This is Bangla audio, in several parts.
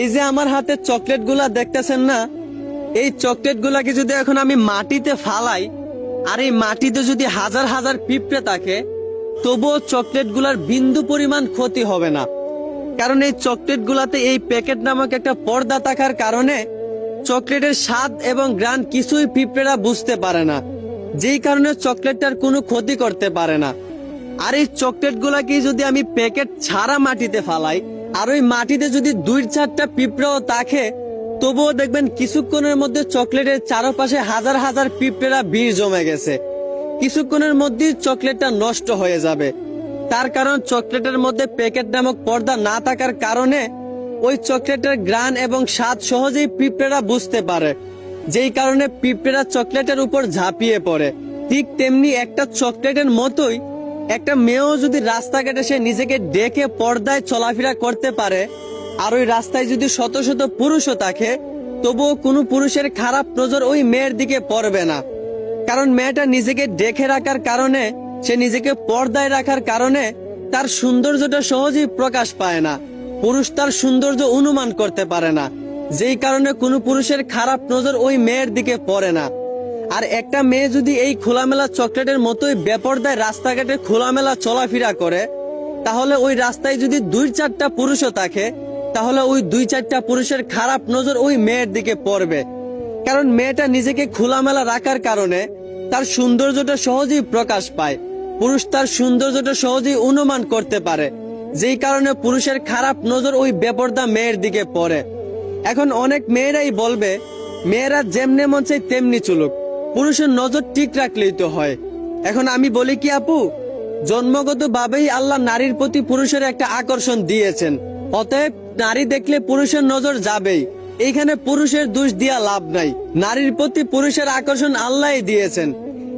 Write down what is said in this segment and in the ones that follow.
এই যে আমার হাতে চকলেটগুলা দেখতেছেন না? এই চকলেট গুলাকে যদি এখন আমি মাটিতে ফালাই, আর এই মাটিতে যদি হাজার হাজার পিঁপড়ে থাকে, তবুও চকলেটগুলার বিন্দু পরিমাণ ক্ষতি হবে না। কারণ এই চকলেট গুলাতে এই প্যাকেট নামক একটা পর্দা থাকার কারণে চকলেটের স্বাদ এবং গ্রান কিছুই পিঁপড়েরা বুঝতে পারে না। যেই কারণে চকলেটটার কোনো ক্ষতি করতে পারে না। আর এই চকলেট গুলাকে যদি আমি প্যাকেট ছাড়া মাটিতে ফালাই আর ওই মাটিতে যদি দুই চারটা পিঁপড়াও থাকে তবুও দেখবেন কিছুক্ষণের মধ্যে চকলেটের চারপাশে হাজার হাজার পিঁপড়েরা ভিড় জমে গেছে। কিছুক্ষণের মধ্যেই চকলেটটা নষ্ট হয়ে যাবে। তার কারণ চকলেটের মধ্যে প্যাকেট নামক পর্দা না থাকার কারণে ওই চকলেটের গ্রান এবং স্বাদ সহজেই পিঁপড়েরা বুঝতে পারে। যেই কারণে পিঁপড়েরা চকলেটের উপর ঝাঁপিয়ে পড়ে। ঠিক তেমনি একটা চকলেটের মতোই একটা মেয়েও যদি রাস্তাঘাটে সে নিজেকে ডেকে পর্দায় চলাফেরা করতে পারে, আর ওই রাস্তায় যদি শত শত পুরুষও থাকে, তবুও কোনো পুরুষের খারাপ নজর ওই মেয়ের দিকে পড়বে না। কারণ মেয়েটা নিজেকে ডেকে রাখার কারণে, সে নিজেকে পর্দায় রাখার কারণে তার সৌন্দর্যটা সহজেই প্রকাশ পায় না। পুরুষ তার সৌন্দর্য অনুমান করতে পারে না। যেই কারণে কোনো পুরুষের খারাপ নজর ওই মেয়ের দিকে পড়ে না। আর একটা মেয়ে যদি এই খোলামেলা চকলেটের মতোই বেপরদায় রাস্তাঘাটে খোলামেলা চলাফেরা করে, তাহলে ওই রাস্তায় যদি দুই চারটা পুরুষও থাকে, তাহলে ওই দুই চারটা পুরুষের খারাপ নজর ওই মেয়ের দিকে পড়বে। কারণ মেয়েটা নিজেকে খোলামেলা রাখার কারণে তার সৌন্দর্যটা সহজেই প্রকাশ পায়। পুরুষ তার সৌন্দর্যটা সহজেই অনুমান করতে পারে। যেই কারণে পুরুষের খারাপ নজর ওই বেপর্দা মেয়ের দিকে পড়ে। এখন অনেক মেয়েরাই বলবে, মেয়েরা যেমনে মন চাই তেমনি চলুক। পুরুষের নজর ঠিক রাখলেই তো হয়। এখন আমি বলি কি, আপু? জন্মগত ভাবেই আল্লাহ নারীর প্রতি পুরুষের একটা আকর্ষণ দিয়েছেন। অতএব নারী দেখলে পুরুষের নজর যাবেই। এইখানে পুরুষের দোষ দিয়া লাভ নাই। নারীর প্রতি পুরুষের আকর্ষণ আল্লাহ দিয়েছেন।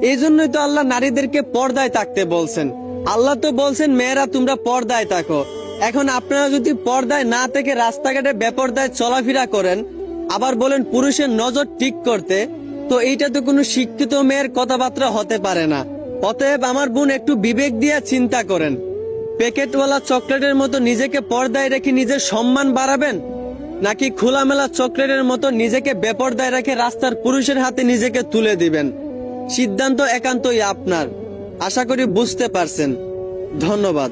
এই জন্যই তো আল্লাহ নারীদেরকে পর্দায় থাকতে বলছেন। আল্লাহ তো বলছেন, মেয়েরা, তোমরা পর্দায় থাকো। এখন আপনারা যদি পর্দায় না থেকে রাস্তাঘাটে বেপর্দায় চলাফেরা করেন, আবার বলেন পুরুষের নজর ঠিক করতে তো এইটা তো কোনো শিক্ষিত মেয়ের কথাবার্তা হতে পারে না। অতএব আমার বোন একটু বিবেক দিয়ে চিন্তা করেন। প্যাকেটওয়ালা চকলেটের মতো নিজেকে পর্দায় রেখে নিজের সম্মান বাড়াবেন? নাকি খোলামেলা চকলেটের মতো নিজেকে বেপর্দায় রেখে রাস্তার পুরুষের হাতে নিজেকে তুলে দিবেন? সিদ্ধান্ত একান্তই আপনার। আশা করি বুঝতে পারছেন। ধন্যবাদ।